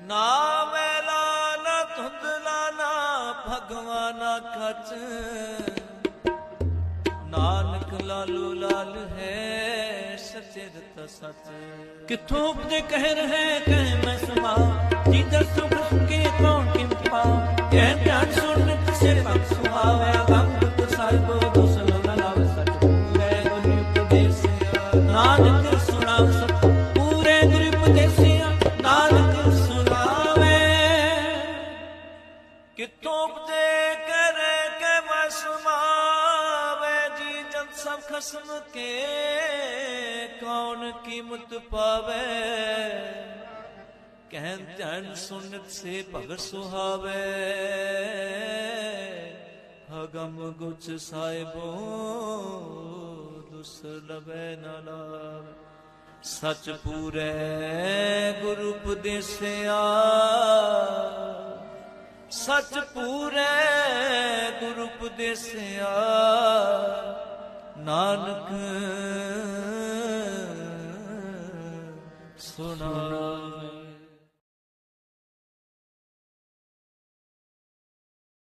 ਨਾ ਮੈਲਾ ਨਾ ਧੁੰਦਲਾ ਨਾ ਭਗਵਾਨਾ ਖਚ। ਨਾਨਕ ਲਾਲੋ ਲਾਲ ਹੈ ਸਚਿਰਤ ਸਚ ਕਿੱਥੋਂ ਉਪਦੇ ਕਹਿ ਰਹੇ ਕਹਿ ਮੈਂ ਸਮਾ। ਜੀ ਦਰਸੁਖ ਸੁਕੇ ਕੌਣ ਕਿਮ ਕਹਿ ਕਿਤੋਂ ਉਪਦੇ ਕਰ ਕੇ ਮੈਂ ਜੀ ਜਨ ਸਭ ਖਸਮ ਕੇ, ਕੌਣ ਕੀਮਤ ਪਾਵੇ? ਕਹਿਨ ਧਿਆਨ ਸੁਨਤ ਸੇ ਭਗਤ ਸੁਹਾਵੇ। ਹਗਮ ਗੁਚ ਸਾਹਿਬੋ ਦੁਸਲਵੇ ਨਾ ਲਾਵੇ। ਸਚ ਪੂਰੇ ਗੁਰੂ ਉਪਦੇਸਿਆ ਸਚ ਪੂਰੇ ਗੁਰੂ ਉਪਦੇਸਿਆ ਨਾਨਕ ਸੁਣਾਵੇ